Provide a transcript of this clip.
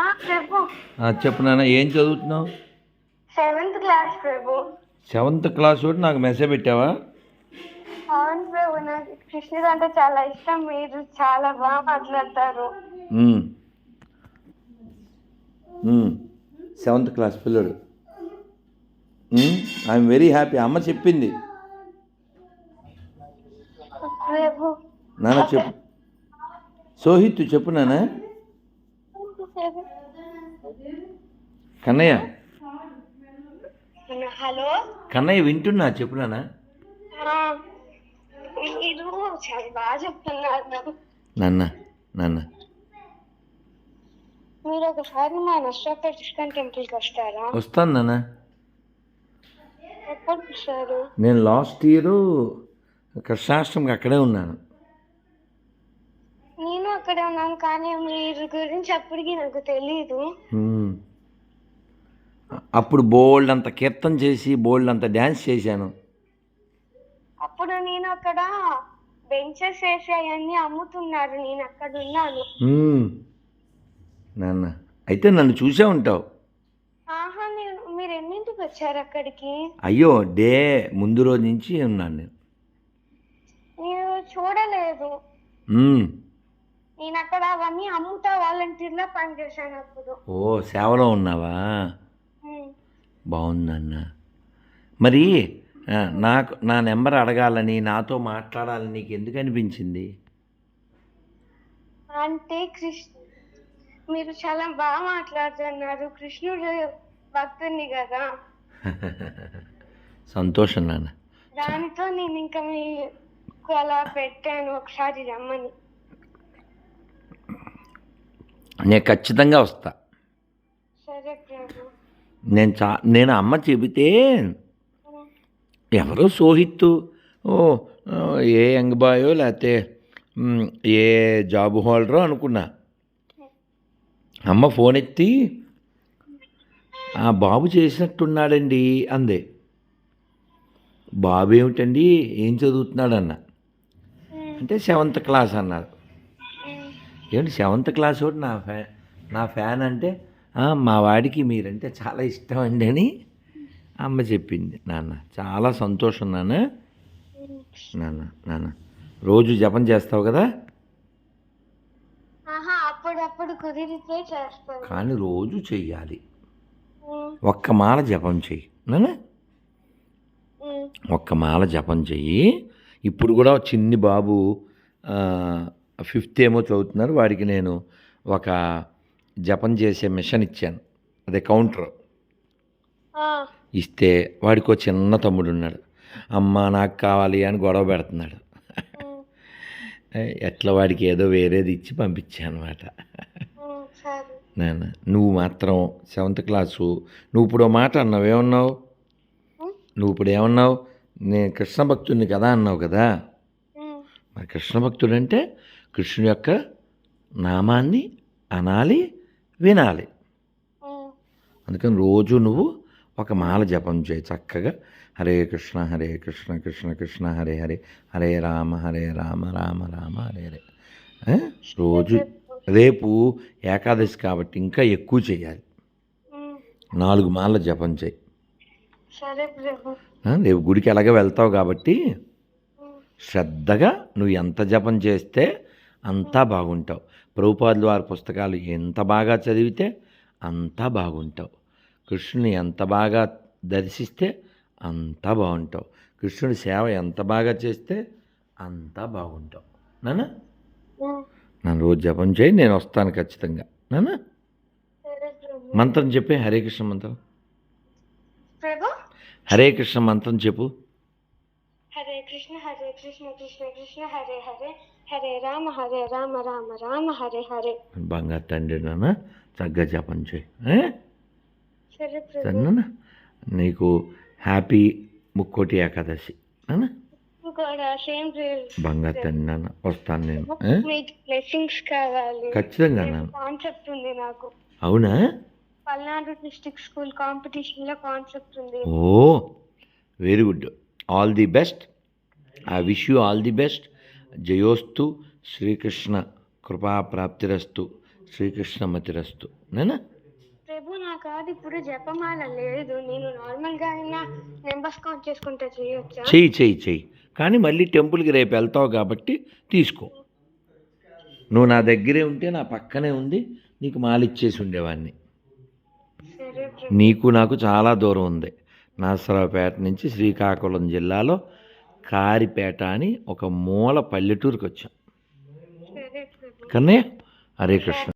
ఆ, చెప్పు నాన్న ఏం చదువుతున్నావు? Seventh class Prabhu. Seventh class ఒకటి నాకు మెసేజ్ పెట్టావా? అవును ప్రభు. నాకు కృష్ణుడు అంటే చాలా ఇష్టం. మీరు చాలా బాగా మాట్లాడతారు. సెవెంత్ క్లాస్ పిల్లడు. ఐఎమ్ వెరీ హ్యాపీ అమ్మ చెప్పింది. నాన్న చెప్పు. సోహిత్ చెప్పు నాన్న. కన్నయ్య? హలో? కన్నయ్య వింటున్నా చెప్పు నాన్న ఆ, మీరు చాలా బాగా చెప్తున్నారు నాన్న. నాన్న మీరు ఒకసారి మా నష్టపేట ఇస్కాన్ టెంపుల్కి వస్తారా? వస్తాను నాన్న. ఎప్పుడు నేను లాస్ట్ ఇయర్ కృష్ణాష్టమికి అక్కడే ఉన్నాను. నేను అక్కడే ఉన్నాను కానీ మీరు గురించి అప్పటికి నాకు తెలియదు. అప్పుడు బోల్డ్ అంత కీర్తన చేసి బోల్డ్ అంత డ్యాన్స్ చేశాను. అప్పుడు నేను అక్కడ బెంచెస్ వేసి అవన్నీ అమ్ముతున్నారు నేను అక్కడ ఉన్నాను. నాన్న అయితే నన్ను చూసే ఉంటావు. ఆహా నేను మీరు ఎన్నింటికి వచ్చారు అక్కడికి? అయ్యో డే ముందు రోజు నుంచి ఉన్నాను నేను. నేను చూడలేదు. నేను అక్కడ అవన్నీ అమ్ముతా వాలంటీర్లా పనిచేశాను అప్పుడు. ఓ సేవలో ఉన్నావా. బాగుందన్న. మరి నాకు నా నెంబర్ అడగాలని నాతో మాట్లాడాలని నీకు ఎందుకు అనిపించింది? అంటే కృష్ణ మీరు చాలా బాగా మాట్లాడుతున్నారు. కృష్ణుడు భక్తుని కదా. సంతోషం నాన్న. దానితో నేను ఇంకా మీకు అలా పెట్టాను. ఒకసారి రమ్మని. నేను ఖచ్చితంగా వస్తా. నేను చా నేను అమ్మ చెబితే. ఎవరో సోహిత్తు ఓ ఏ యంగ్ బాయో లేకపోతే ఏ జాబ్ హోల్డరో అనుకున్నా. అమ్మ ఫోన్ ఎత్తి ఆ బాబు చేసినట్టున్నాడండి అందే. బాబు ఏమిటండి ఏం చదువుతున్నాడన్న. అంటే సెవెంత్ క్లాస్ అన్నారు. ఏమిటి సెవెంత్ క్లాస్ ఒకటి నా ఫ్యా నా ఫ్యాన్ అంటే "ఆ, మా వాడికి మీరంటే చాలా ఇష్టం అండి అని అమ్మ చెప్పింది. నాన్న చాలా సంతోషం నాన్న. నాన్న నాన్న రోజు జపం చేస్తావు కదా? కానీ రోజు చెయ్యాలి. ఒక్క మాల జపం చెయ్యి. నాన్న. ఒక్క మాల జపం చెయ్యి. ఇప్పుడు కూడా చిన్ని బాబు ఫిఫ్త్ ఏమో చదువుతున్నారు. వాడికి నేను ఒక జపం చేసే మిషన్ ఇచ్చాను. అదే కౌంటర్. ఇస్తే వాడికి చిన్న తమ్ముడు ఉన్నాడు. అమ్మ నాకు కావాలి అని గొడవ పెడుతున్నాడు. ఎట్లా వాడికి ఏదో వేరేది ఇచ్చి పంపించాను అనమాట నువ్వు మాత్రం సెవెంత్ క్లాసు నువ్వు ఇప్పుడు మాట అన్నావు. ఏమన్నావు. నువ్వు ఇప్పుడు ఏమన్నావు? నేను కృష్ణ భక్తుడిని కదా అన్నావు కదా. మరి కృష్ణ భక్తుడు అంటే కృష్ణుడి యొక్క నామాన్ని అనాలి వినాలి. అందుకని రోజు నువ్వు ఒక మాల జపం చేయి చక్కగా హరే కృష్ణ హరే కృష్ణ కృష్ణ కృష్ణ హరే హరే హరే రామ హరే రామ రామ రామ హరే హరే? రోజు రేపు ఏకాదశి కాబట్టి ఇంకా ఎక్కువ చేయాలి. నాలుగు మాల జపం చేయి రేపు గుడికి ఎలాగ వెళ్తావు కాబట్టి. శ్రద్ధగా నువ్వు ఎంత జపం చేస్తే అంతా బాగుంటావు. ప్రభుపాదుల వారి పుస్తకాలు ఎంత బాగా చదివితే అంతా బాగుంటావు. కృష్ణుని ఎంత బాగా దర్శిస్తే అంతా బాగుంటావు. కృష్ణుడి సేవ ఎంత బాగా చేస్తే అంతా బాగుంటావు. నాన్న ఉమ్. నన్ను రోజు జపం చేయి నేను వస్తాను ఖచ్చితంగా. ప్రభు మంత్రం చెప్పే హరే కృష్ణ మంత్రం. హరే కృష్ణ మంత్రం చెప్పు. కృష్ణ హరే కృష్ణ కృష్ణ కృష్ణ హరే హరే హరే రామ హరే రామ రామ రామ హరే హరే. బంగారు తండ్రి నాన్న చక్కగా జపం చేయి సరేనా నీకు హ్యాపీ ముక్కోటి ఏకాదశి బంగారు తండ్రి నాన్న వస్తాను నేను బ్లెస్సింగ్స్ కావాలి. ఖచ్చితంగా కాన్సెప్ట్ ఉంది నాకు. అవునా? పల్నాడు డిస్ట్రిక్ట్ స్కూల్ కాంపిటీషన్లో కాన్సెప్ట్ ఉంది. ఓ very good. All the best. I wish you all the best జయోస్తు Srikrishna కృపా ప్రాప్తిరస్తు శ్రీకృష్ణమతిరస్తు నేనా నా కాదు ఇప్పుడు జపమాల లేదు. నేను నార్మల్గా అయినా నెంబర్స్ కౌంట్ చేసుకుంటే చేయొచ్చా? చెయ్యి చెయ్యి చెయ్యి. కానీ మళ్ళీ టెంపుల్కి రేపు వెళ్తావు కాబట్టి తీసుకో. నువ్వు నా దగ్గరే ఉంటే నా పక్కనే ఉంది నీకు మాలిచ్చేసి ఉండేవాడిని. నీకు నాకు చాలా దూరం ఉంది. నాసరావుపేట నుంచి శ్రీకాకుళం జిల్లాలో కారిపేట అని ఒక మూల పల్లెటూరుకి వచ్చాం కన్నయ్య? హరే కృష్ణ.